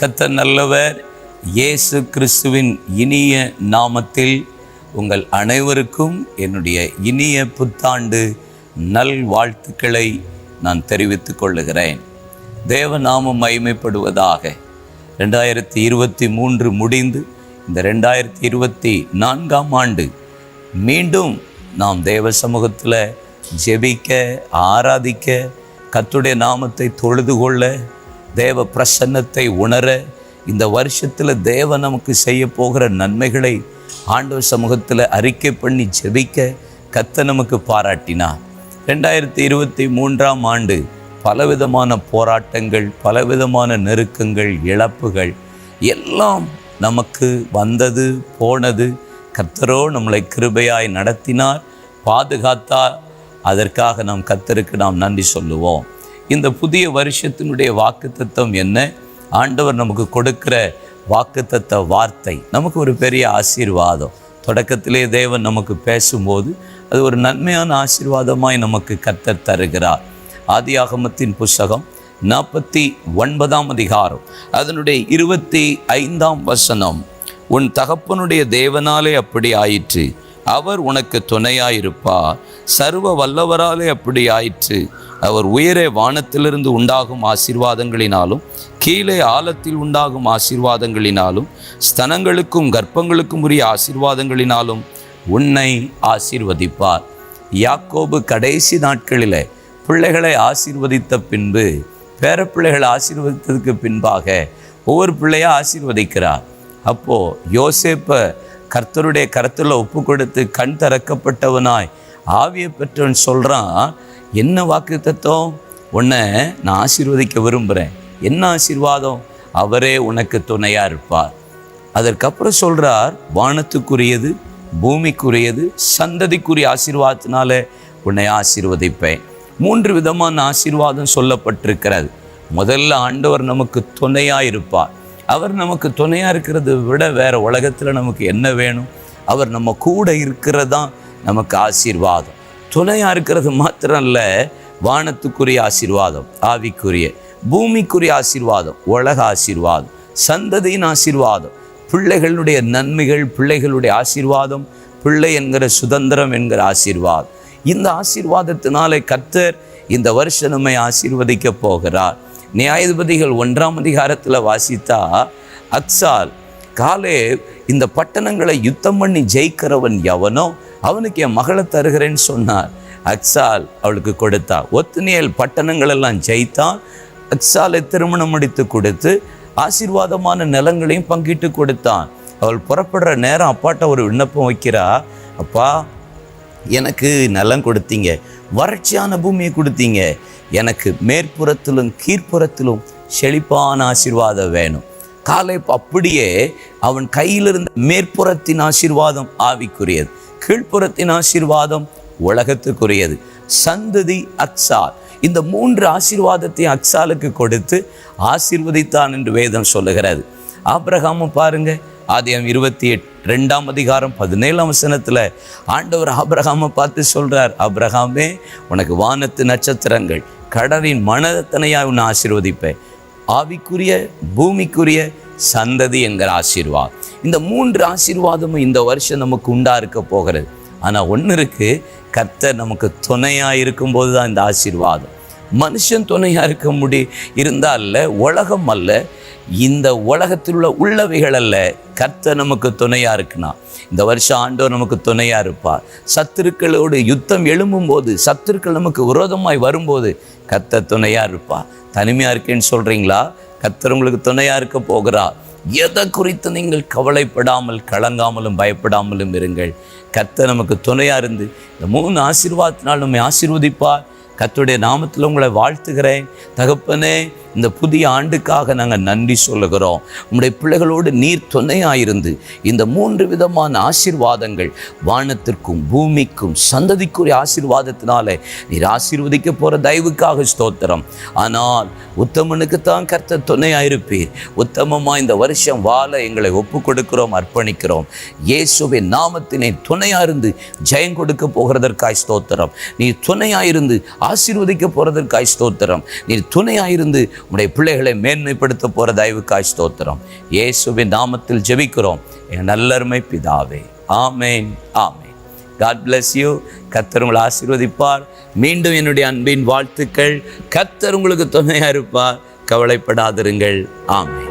கத்த நல்லவர் இயேசு கிறிஸ்துவின் இனிய நாமத்தில் உங்கள் அனைவருக்கும் என்னுடைய இனிய புத்தாண்டு நல் வாழ்த்துக்களை நான் தெரிவித்துக் கொள்ளுகிறேன். தேவநாமம் மகிமைப்படுவதாக ரெண்டாயிரத்தி இருபத்தி மூன்று முடிந்து இந்த ரெண்டாயிரத்தி இருபத்தி நான்காம் ஆண்டு மீண்டும் நாம் தேவ சமூகத்தில் ஜெபிக்க ஆராதிக்க கத்துடைய நாமத்தை தொழுது கொள்ள தேவ பிரசன்னத்தை உணர இந்த வருஷத்தில் தேவன் நமக்கு செய்ய போகிற நன்மைகளை ஆண்டவர் சமூகத்தில் அறிக்கை பண்ணி ஜெபிக்க கத்த நமக்கு பாராட்டினார். ரெண்டாயிரத்தி இருபத்தி மூன்றாம் ஆண்டு பலவிதமான போராட்டங்கள் பலவிதமான நெருக்கங்கள் இழப்புகள் எல்லாம் நமக்கு வந்தது போனது. கத்தரோ நம்மளை கிருபையாய் நடத்தினார் பாதுகாத்தார். அதற்காக நாம் கத்தருக்கு நாம் நன்றி சொல்லுவோம். இந்த புதிய வருஷத்தினுடைய வாக்குத்தத்தம் என்ன? ஆண்டவர் நமக்கு கொடுக்கிற வாக்குத்தத்த வார்த்தை நமக்கு ஒரு பெரிய ஆசீர்வாதம். தொடக்கத்திலே தேவன் நமக்கு பேசும்போது அது ஒரு நன்மையான ஆசீர்வாதமாய் நமக்கு கத்தர் தருகிறார். ஆதியாகமத்தின் புஸ்தகம் நாற்பத்தி ஒன்பதாம் அதிகாரம். அதனுடைய இருபத்தி ஐந்தாம் வசனம் உன் தகப்பனுடைய தேவனாலே அப்படி ஆயிற்று. அவர் உனக்கு துணையாயிருப்பா சர்வ வல்லவராலே அப்படி ஆயிற்று. அவர் உயரே வானத்திலிருந்து உண்டாகும் ஆசீர்வாதங்களினாலும் கீழே ஆழத்தில் உண்டாகும் ஆசீர்வாதங்களினாலும் ஸ்தனங்களுக்கும் கர்ப்பங்களுக்கும் உரிய ஆசீர்வாதங்களினாலும் உன்னை ஆசீர்வதிப்பார். யாக்கோபு கடைசி நாட்களில் பிள்ளைகளை ஆசீர்வதித்த பின்பு பேரப்பிள்ளைகளை ஆசீர்வதித்ததுக்கு பின்பாக ஒவ்வொரு பிள்ளையாக ஆசீர்வதிக்கிறார். அப்போது யோசேப்பை கர்த்தருடைய கருத்தில் ஒப்பு கொடுத்து கண் திறக்கப்பட்டவனாய் ஆவியை பெற்றவன் சொல்கிறான் என்ன வாக்கு தத்துவம் உன்னை நான் ஆசீர்வதிக்க விரும்புகிறேன் என்ன ஆசீர்வாதம்? அவரே உனக்கு துணையாக இருப்பார். அதற்கப்புறம் சொல்கிறார் வானத்துக்குரியது பூமிக்குரியது சந்ததிக்குரிய ஆசீர்வாதத்தினால உன்னை ஆசீர்வதிப்பேன். மூன்று விதமான ஆசீர்வாதம் சொல்லப்பட்டிருக்கிறது. முதல்ல ஆண்டவர் நமக்கு துணையாக இருப்பார். அவர் நமக்கு துணையாக இருக்கிறத விட வேற உலகத்தில் நமக்கு என்ன வேணும்? அவர் நம்ம கூட இருக்கிறதான் நமக்கு ஆசீர்வாதம். துணையாக இருக்கிறது மாத்திரம் இல்லை வானத்துக்குரிய ஆசீர்வாதம் ஆவிக்குரிய பூமிக்குரிய ஆசீர்வாதம் உலக ஆசீர்வாதம் சந்ததியின் ஆசீர்வாதம் பிள்ளைகளுடைய நன்மைகள் பிள்ளைகளுடைய ஆசீர்வாதம் பிள்ளை என்கிற சுதந்திரம் என்கிற ஆசீர்வாதம். இந்த ஆசீர்வாதத்தினாலே கர்த்தர் இந்த வருஷம் நம்மை ஆசீர்வதிக்க போகிறார். நியாயாதிபதிகள் ஒன்றாம் அதிகாரத்தில் வாசித்தா அக்சால் காலே இந்த பட்டணங்களை யுத்தம் பண்ணி ஜெயிக்கிறவன் எவனோ அவனுக்கு என் மகளை தருகிறேன்னு சொன்னார். அக்சால் அவளுக்கு கொடுத்தா. ஒத்துனியல் பட்டணங்களெல்லாம் ஜெயித்தான். அக்சாலை திருமணம் முடித்து கொடுத்து ஆசீர்வாதமான நிலங்களையும் பங்கிட்டு கொடுத்தான். அவள் புறப்படுற நேரம் அப்பாட்ட ஒரு விண்ணப்பம் வைக்கிறா. அப்பா எனக்கு நிலம் கொடுத்தீங்க. வறட்சியான பூமியை கொடுத்தீங்க. எனக்கு மேற்புறத்திலும் கீழ்ப்புறத்திலும் செழிப்பான ஆசீர்வாதம் வேணும். காலை அப்படியே அவன் கையிலிருந்த மேற்புறத்தின் ஆசீர்வாதம் ஆவிக்குரியது. கீழ்ப்புறத்தின் ஆசீர்வாதம் உலகத்துக்குரியது. சந்ததி அக்சால். இந்த மூன்று ஆசீர்வாதத்தை அக்சாலுக்கு கொடுத்து ஆசீர்வதித்தான் என்று வேதம் சொல்லுகிறது. ஆப்ரஹாமும் பாருங்க ஆதியம் இருபத்தி எட் ரெண்டாம் அதிகாரம் பதினேழாம் வசனத்தில் ஆண்டவர் ஆப்ரஹாமை பார்த்து சொல்கிறார் அப்ரஹாமே உனக்கு வானத்து நட்சத்திரங்கள் கடலின் மனதத்தனையாக உன்னை ஆசீர்வதிப்பேன். ஆவிக்குரிய பூமிக்குரிய சந்ததி என்கிற ஆசீர்வாதம். இந்த மூன்று ஆசீர்வாதமும் இந்த வருஷம் நமக்கு உண்டா இருக்க போகிறது. ஆனால் ஒன்று இருக்குது கர்த்தர் நமக்கு துணையாக இருக்கும்போது தான் இந்த ஆசீர்வாதம். மனுஷன் துணையாக இருக்க முடி இருந்தால் அல்ல உலகம் அல்ல. இந்த உலகத்தில் உள்ள உள்ளவைகள் அல்ல. கர்த்தர் நமக்கு துணையாக இருக்குனா. இந்த வருஷம் ஆண்டவர் நமக்கு துணையாக இருப்பார் சத்துருக்களோடு யுத்தம் எழும்பும்போது சத்துருக்கள் நமக்கு விரோதமாய் வரும்போது கர்த்தர் துணையாக இருப்பார் தனிமையாக இருக்கேன்னு சொல்கிறீங்களா கர்த்தர் உங்களுக்கு துணையாக இருக்க போகிறார் எதை குறித்து நீங்கள் கவலைப்படாமல் கலங்காமலும் பயப்படாமலும் இருங்கள். கர்த்தர் நமக்கு துணையாக இருந்து இந்த மூணு ஆசீர்வாதத்தினால் நம்மை ஆசீர்வதிப்பார். கத்துடைய நாமத்தில் உங்களை வாழ்த்துகிறேன். தகப்பனே இந்த புதிய ஆண்டுக்காக நாங்கள் நன்றி சொல்லுகிறோம். உங்களுடைய பிள்ளைகளோடு நீர் துணையாயிருந்து இந்த மூன்று விதமான ஆசீர்வாதங்கள் வானத்திற்கும் பூமிக்கும் சந்ததிக்குரிய ஆசீர்வாதத்தினாலே நீர் ஆசீர்வதிக்க போகிற தயவுக்காக ஸ்தோத்திரம். ஆனால் உத்தமனுக்கு தான் கர்த்த துணையாயிருப்பீர். உத்தமமாக இந்த வருஷம் வாழ எங்களை ஒப்பு கொடுக்கிறோம் அர்ப்பணிக்கிறோம். இயேசுவின் நாமத்தினை துணையாயிருந்து ஜெயம் கொடுக்க போகிறதற்காய் ஸ்தோத்திரம். நீ துணையாயிருந்து ஆசீர்வதிக்க போகிறதற்காய் ஸ்தோத்திரம். நீர் துணையாயிருந்து உடைய பிள்ளைகளை மேன்மைப்படுத்த போகிற தயவுக்காய் ஸ்தோத்திரம். இயேசுவின் நாமத்தில் ஜெபிக்கிறோம். என் நல்லருமை பிதாவே. ஆமேன் ஆமேன். காட் பிளஸ் யூ கத்தர் உங்களை ஆசீர்வதிப்பார். மீண்டும் என்னுடைய அன்பின் வாழ்த்துக்கள். கத்தர் உங்களுக்கு துணையாக இருப்பார். கவலைப்படாதிருங்கள். ஆமே